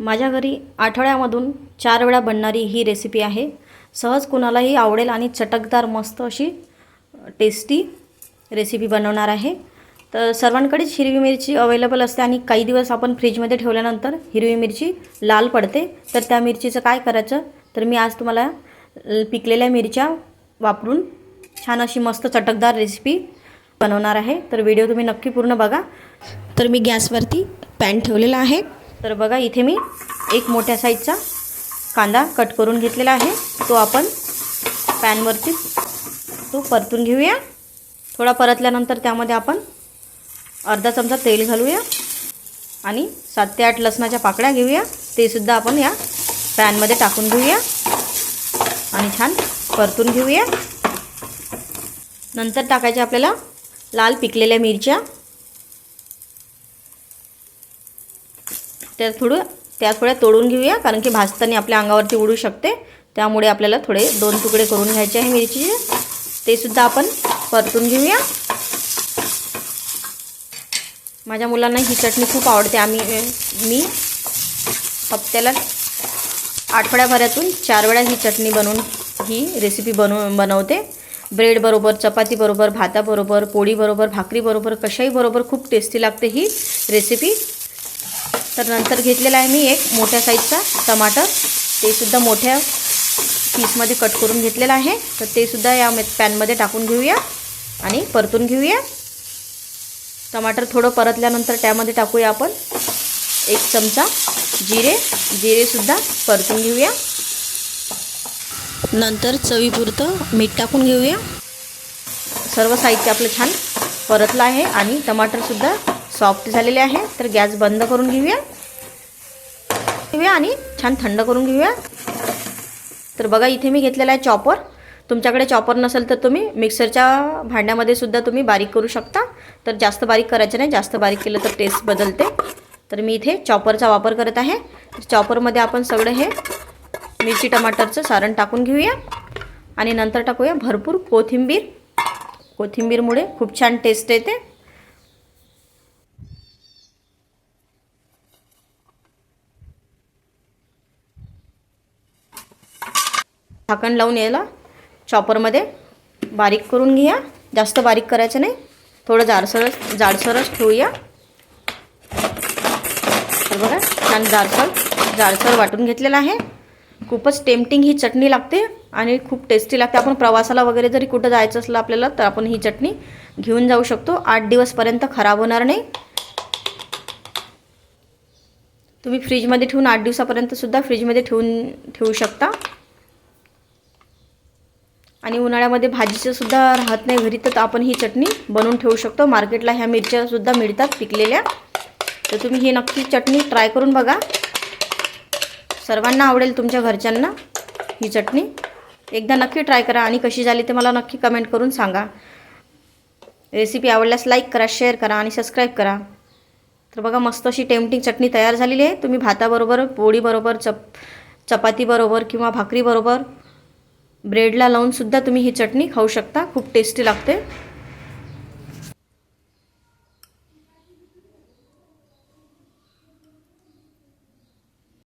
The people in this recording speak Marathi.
माझ्या घरी आठवड्यामधून चार वेळा बनणारी ही रेसिपी आहे. सहज कुणालाही आवडेल आणि चटकदार मस्त अशी टेस्टी रेसिपी बनवणार आहे. तर सर्वांकडेच हिरवी मिरची अवेलेबल असते आणि काही दिवस आपण फ्रीजमध्ये ठेवल्यानंतर हिरवी मिरची लाल पडते. तर त्या मिरचीचं काय करायचं? तर मी आज तुम्हाला पिकलेल्या मिरच्या वापरून छान अशी मस्त चटकदार रेसिपी बनवणार आहे. तर व्हिडिओ तुम्ही नक्की पूर्ण बघा. तर मी गॅसवरती पॅन ठेवलेला आहे. तर बघा इथे मी एक मोठ्या साईजचा कांदा कट करून घेतलेला आहे. तो आपण पॅनवरती तो परतून घेऊया. थोडा परतल्यानंतर त्यामध्ये आपण अर्धा चमचा तेल घालूया आणि सात ते आठ लसणाच्या पाकळ्या घेऊया. तेसुद्धा आपण या पॅनमध्ये टाकून घेऊया आणि छान परतून घेऊया. नंतर टाकायच्या आपल्याला लाल पिकलेल्या मिरच्या. त्या थोडं त्या थोड्या तोडून घेऊया कारण की भाजताना आपल्या अंगावरती उडू शकते. त्यामुळे आपल्याला थोडे दोन तुकडे करून घ्यायचे आहे मिरचीचे. ते सुद्धा आपण परतून घेऊया. माझ्या मुलांना ही चटणी खूप आवडते. आम्ही मी हप्त्याला आठवड्याभरातून चार वेळा ही चटणी बनवून ही रेसिपी बनव बनवते. ब्रेडबरोबर चपातीबरोबर भाताबरोबर पोळीबरोबर भाकरीबरोबर कशाही बरोबर खूप टेस्टी लागते ही रेसिपी तर नंतर घेतलेला आहे मी एक मोठ्या साईजचा टमाटर. ते सुद्धा मोठ्या पीसमध्ये कट करून घेतलेलं आहे. तर ते सुद्धा या पॅनमध्ये टाकून घेऊया आणि परतून घेऊया. टमाटर थोडं परतल्यानंतर त्यामध्ये टाकूया आपण एक चमचा जिरे. जिरेसुद्धा परतून घेऊया. नंतर चवीपुरतं मीठ टाकून घेऊया. सर्व साहित्य आपलं छान परतलं आहे आणि टमाटरसुद्धा सॉफ्ट झालेले आहे. तर गॅस बंद करून घेऊया. घेऊया आणि छान थंड करून घेऊया. तर बघा इथे मी घेतलेला आहे चॉपर तुमच्याकडे चॉपर नसेल तर तुम्ही मिक्सरच्या भांड्यामध्ये सुद्धा तुम्ही बारीक करू शकता. तर जास्त बारीक करायचं नाही. जास्त बारीक केलं तर टेस्ट बदलते. तर मी इथे चॉपरचा वापर करत आहे. तर चॉपरमध्ये आपण सगळं हे मिरची टमाटरचं सारण टाकून घेऊया. आणि नंतर टाकूया भरपूर कोथिंबीर. कोथिंबीरमुळे खूप छान टेस्ट येते. झाकण लावून यायला. चॉपरमध्ये बारीक करून घ्या जास्त बारीक करायचं नाही. थोडं जाडसरच जाडसरच ठेवूया. तर बघा छान जाडसर जाडसर वाटून घेतलेलं आहे. खूपच टेम्पटिंग ही चटणी लागते आणि खूप टेस्टी लागते. आपण प्रवासाला वगैरे जरी कुठं जायचं असलं आपल्याला तर आपण ही चटणी घेऊन जाऊ शकतो. आठ दिवसपर्यंत खराब होणार नाही. तुम्ही फ्रीजमध्ये ठेवून आठ दिवसापर्यंत सुद्धा फ्रीजमध्ये ठेवून ठेवू शकता. आणि उन्हाळ्यामध्ये भाजीचं सुद्धा राहत नाही घरी तर आपण ही चटणी बनवून ठेवू शकतो. मार्केटला ह्या मिरच्यासुद्धा मिळतात पिकलेल्या. तर तुम्ही ही नक्की चटणी ट्राय करून बघा. सर्वांना आवडेल तुमच्या घरच्यांना ही चटणी. एकदा नक्की ट्राय करा आणि कशी झाली ते मला नक्की कमेंट करून सांगा. रेसिपी आवडल्यास लाईक करा शेअर करा आणि सबस्क्राईब करा. तर बघा मस्त अशी टेम्पटिंग चटणी तयार झालेली आहे. तुम्ही भाताबरोबर पोळीबरोबर चप चपातीबरोबर किंवा भाकरीबरोबर ब्रेडला लावूनसुद्धा तुम्ही ही चटणी खाऊ शकता. खूप टेस्टी लागते.